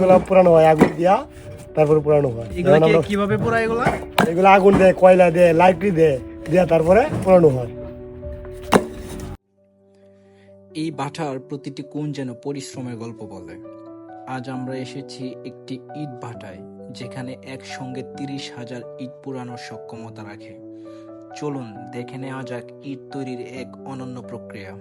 এগুলো পুরানো হয় আগুন দিয়া তারপরে পুরানো হয়। কীভাবে এগুলা? এগুলো আগুন দেয় কয়লা দেয় দেয় দিয়া তারপরে পুরানো হয়। এই ভাটার প্রতিটি কোণ যেন পরিশ্রমের গল্প বলে। আজ আমরা এসেছি একটি ইট ভাটায় যেখানে একসঙ্গে তিরিশ হাজার ইট পুরানোর সক্ষমতা রাখে। চলুন দেখে নেওয়া যাক ইট তৈরির এক অনন্য প্রক্রিয়া।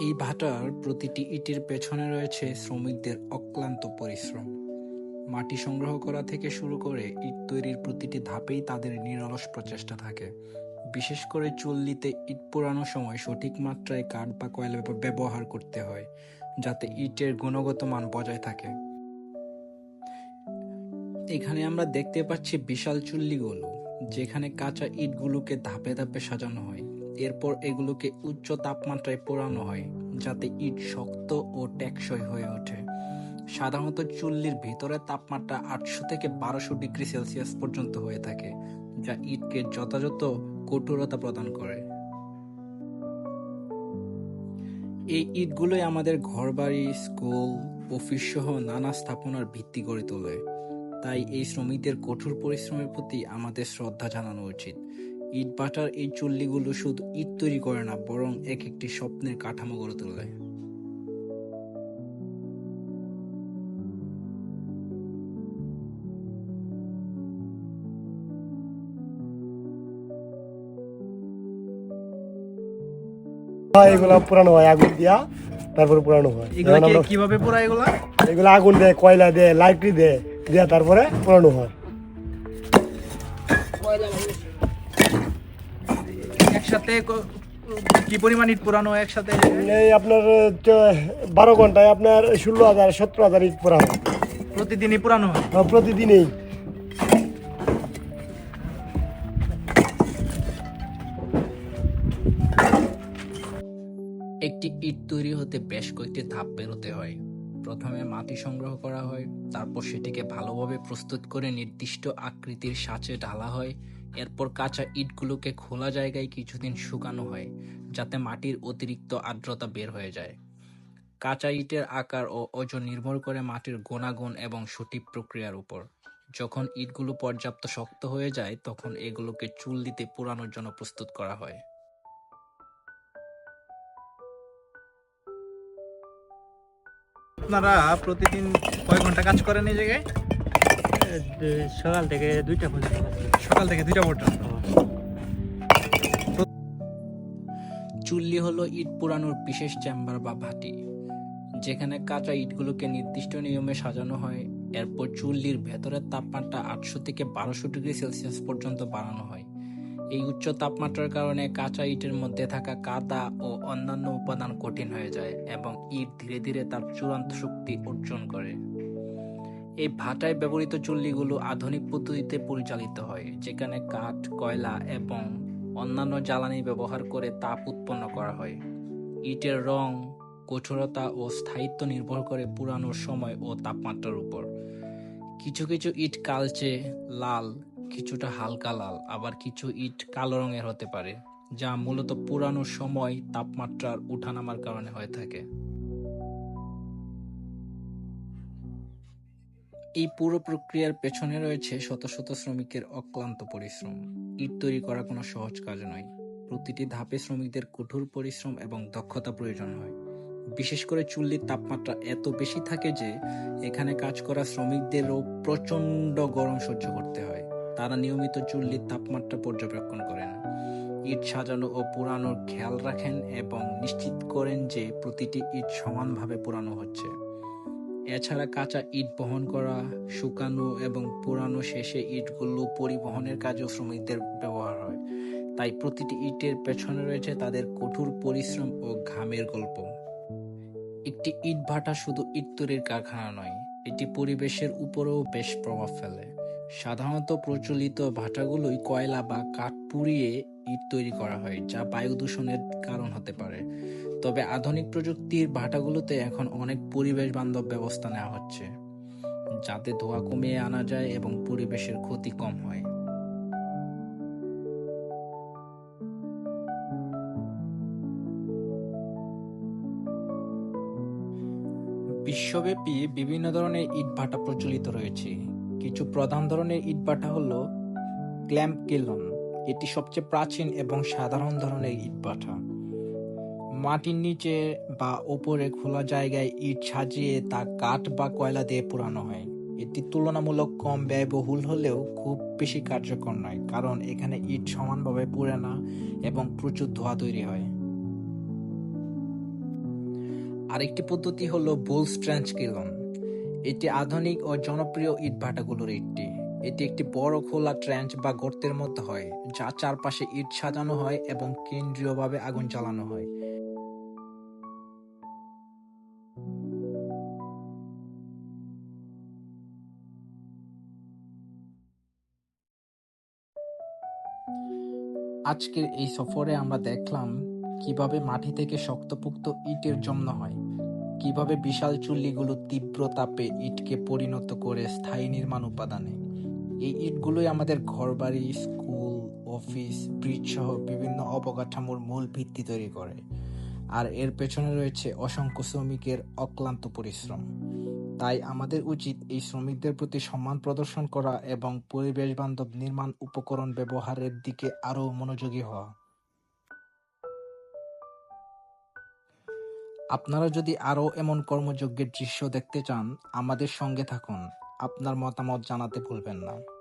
এই ভাটার প্রতিটি ইটের পেছনে রয়েছে শ্রমিকদের অক্লান্ত পরিশ্রম। মাটি সংগ্রহ করা থেকে শুরু করে ইট তৈরির প্রতিটি ধাপেই তাদের নিরলস প্রচেষ্টা থাকে। বিশেষ করে চুল্লিতে ইট পোড়ানোর সময় সঠিক মাত্রায় কাঠ বা কয়লা ব্যব- ব্যবহার করতে হয়, যাতে ইটের গুণগত মান বজায় থাকে। এখানে আমরা দেখতে পাচ্ছি বিশাল চুল্লিগুলো, যেখানে কাঁচা ইটগুলোকে ধাপে ধাপে সাজানো হয়। এরপর এগুলোকে উচ্চ তাপমাত্রায় পোড়ানো হয়, যাতে ইট শক্ত ও টেকসই হয়ে ওঠে। সাধারণত চুল্লির ভিতরে তাপমাত্রা আটশো থেকে বারোশো ডিগ্রি সেলসিয়াস পর্যন্ত হয়ে থাকে, যা ইটকে যথাযথ কঠোরতা প্রদান করে। এই ইটগুলোই আমাদের ঘরবাড়ি, স্কুল, অফিস সহ নানা স্থাপনার ভিত্তি গড়ে তোলে। তাই এই শ্রমিকদের কঠোর পরিশ্রমের প্রতি আমাদের শ্রদ্ধা জানানো উচিত। ইট ভাটার এই চুল্লিগুলো শুধু ইট তৈরি করে না বরং এক একটি স্বপ্নের কাঠামো গড়ে তোলে। হয় এগুলো পুরানো হয় আগুন দিয়া তারপরে পুরানো হয়। কীভাবে পোড়া এগুলা? এগুলো আগুন দেয় কয়লা দেয় লাইটলি দেয় দিয়া তারপরে পুরানো হয়। একসাথে কি পরিমাণ ইট হয় একসাথে? এই আপনার বারো ঘন্টায় আপনার ষোলো হাজার সতেরো হাজার ইট পুরা হয় প্রতিদিনই পুরানো? হয় প্রতিদিনই। একটি ইট তৈরি হতে বেশ কয়েকটি ধাপ পেরোতে হয়। প্রথমে মাটি সংগ্রহ করা হয় তারপর সেটিকে ভালোভাবে প্রস্তুত করে নির্দিষ্ট আকৃতির সাঁচে ঢালা হয়। এরপর কাঁচা ইটগুলোকে খোলা জায়গায় কিছুদিন শুকানো হয় যাতে মাটির অতিরিক্ত আর্দ্রতা বের হয়ে যায়। কাঁচা ইটের আকার ও ওজন নির্ভর করে মাটির গুণাগুণ এবং সঠিক প্রক্রিয়ার উপর। যখন ইটগুলো পর্যাপ্ত শক্ত হয়ে যায় তখন এগুলোকে চুল দিতে পোড়ানোর জন্য প্রস্তুত করা হয়। আপনারা প্রতিদিন কয় ঘণ্টা কাজ করেন এই জায়গায়? সকাল থেকে দুইটা পর্যন্ত সকাল থেকে দুইটা পর্যন্ত চুল্লি হলো ইট পোড়ানোর বিশেষ চেম্বার বা ভাটি, যেখানে কাঁচা ইটগুলোকে নির্দিষ্ট নিয়মে সাজানো হয়। এরপর চুল্লির ভেতরের তাপমাত্রা আটশো থেকে বারোশো ডিগ্রি সেলসিয়াস পর্যন্ত বাড়ানো হয়। এই উচ্চ তাপমাত্রার কারণে কাঁচা ইটের মধ্যে থাকা কাদা ও অন্যান্য উপাদান কঠিন হয়ে যায় এবং ইট ধীরে ধীরে তার চূড়ান্ত শক্তি অর্জন করে। এই ভাটায় ব্যবহৃত চুল্লিগুলো আধুনিক পদ্ধতিতে পরিচালিত হয়, যেখানে কাঠ, কয়লা এবং অন্যান্য জ্বালানি ব্যবহার করে তাপ উৎপন্ন করা হয়। ইটের রং, কঠোরতা ও স্থায়িত্ব নির্ভর করে পুরানোর সময় ও তাপমাত্রার উপর। কিছু কিছু ইট কালচে লাল, কিছুটা হালকা লাল, আবার কিছু ইট কালো রঙের হতে পারে, যা মূলত পুরানোর সময় তাপমাত্রার উঠানামার কারণে হয়ে থাকে। এই পুরো প্রক্রিয়ার পেছনে রয়েছে শত শত শ্রমিকের অক্লান্ত পরিশ্রম। ইট তৈরি করা কোনো সহজ কাজ নয়। প্রতিটি ধাপে শ্রমিকদের কঠোর পরিশ্রম এবং দক্ষতা প্রয়োজন হয়। বিশেষ করে চুল্লির তাপমাত্রা এত বেশি থাকে যে, এখানে কাজ করা শ্রমিকদেরও প্রচণ্ড গরম সহ্য করতে হয়। তারা নিয়মিত চুল্লির তাপমাত্রা পর্যবেক্ষণ করেন। ইট সাজানো ও পোড়ানোর খেয়াল রাখেন এবং নিশ্চিত করেন যে প্রতিটি ইট সমানভাবে পুরানো হচ্ছে। এছাড়া কাঁচা ইট বহন করা, শুকানো এবং পোড়ানো শেষে ইটগুলো পরিবহনের কাজেও শ্রমিকদের ব্যবহার হয়। তাই প্রতিটি ইটের পেছনে রয়েছে তাদের কঠোর পরিশ্রম ও ঘামের গল্প। একটি ইট ভাটা শুধু ইট তৈরির কারখানা নয়, এটি পরিবেশের উপরেও বেশ প্রভাব ফেলে। সাধারণত প্রচলিত ভাটাগুলোই কয়লা বা কাঠ পুড়িয়ে ইট তৈরি করা হয়, যা বায়ু দূষণের কারণ হতে পারে। তবে আধুনিক প্রযুক্তির ভাটাগুলোতে এখন অনেক পরিবেশ বান্ধব ব্যবস্থা নেওয়া হচ্ছে, যাতে ধোঁয়া কমিয়ে আনা যায় এবং পরিবেশের ক্ষতি কম হয়। বিশ্বব্যাপী বিভিন্ন ধরনের ইটভাটা প্রচলিত রয়েছে। কিছু প্রধান ধরনের ইটভাটা হল ক্ল্যাম্প কেলন এটি সবচেয়ে প্রাচীন এবং সাধারণ ধরনের ইটভাটা মাটির নিচে বা ওপরে খোলা জায়গায় ইট সাজিয়ে তা কাঠ বা কয়লা দিয়ে পোড়ানো হয়। এটি তুলনামূলক কম ব্যয়বহুল হলেও খুব বেশি কার্যকর নয়, কারণ এখানে ইট সমানভাবে পুড়ে না এবং প্রচুর ধোঁয়া তৈরি হয়। আরেকটি পদ্ধতি হলো বোল স্ট্রেঞ্চ কিলন। এটি আধুনিক ও জনপ্রিয় ইটভাটাগুলোর একটি। এটি একটি বড় খোলা ট্রেঞ্চ বা গর্তের মধ্যে হয়, যা চারপাশে ইট সাজানো হয় এবং কেন্দ্রীয়ভাবে আগুন জ্বালানো হয়। আজকের এই সফরে আমরা দেখলাম কীভাবে মাটি থেকে শক্তপোক্ত ইটের জন্ম হয়, কীভাবে বিশাল চুল্লিগুলো তীব্র তাপে ইটকে পরিণত করে স্থায়ী নির্মাণ উপাদানে। এই ইটগুলোই আমাদের ঘরবাড়ি, স্কুল, অফিস, ব্রিজ সহ বিভিন্ন অবকাঠামোর মূল ভিত্তি তৈরি করে। আর এর পেছনে রয়েছে অসংখ্য শ্রমিকের অক্লান্ত পরিশ্রম। তাই আমাদের উচিত এই শ্রমিকদের প্রতি সম্মান প্রদর্শন করা এবং পরিবেশ বান্ধব নির্মাণ উপকরণ ব্যবহারের দিকে আরও মনোযোগী হওয়া। আপনারা যদি আরও এমন কর্মযজ্ঞের দৃশ্য দেখতে চান, আমাদের সঙ্গে থাকুন। আপনার মতামত জানাতে ভুলবেন না।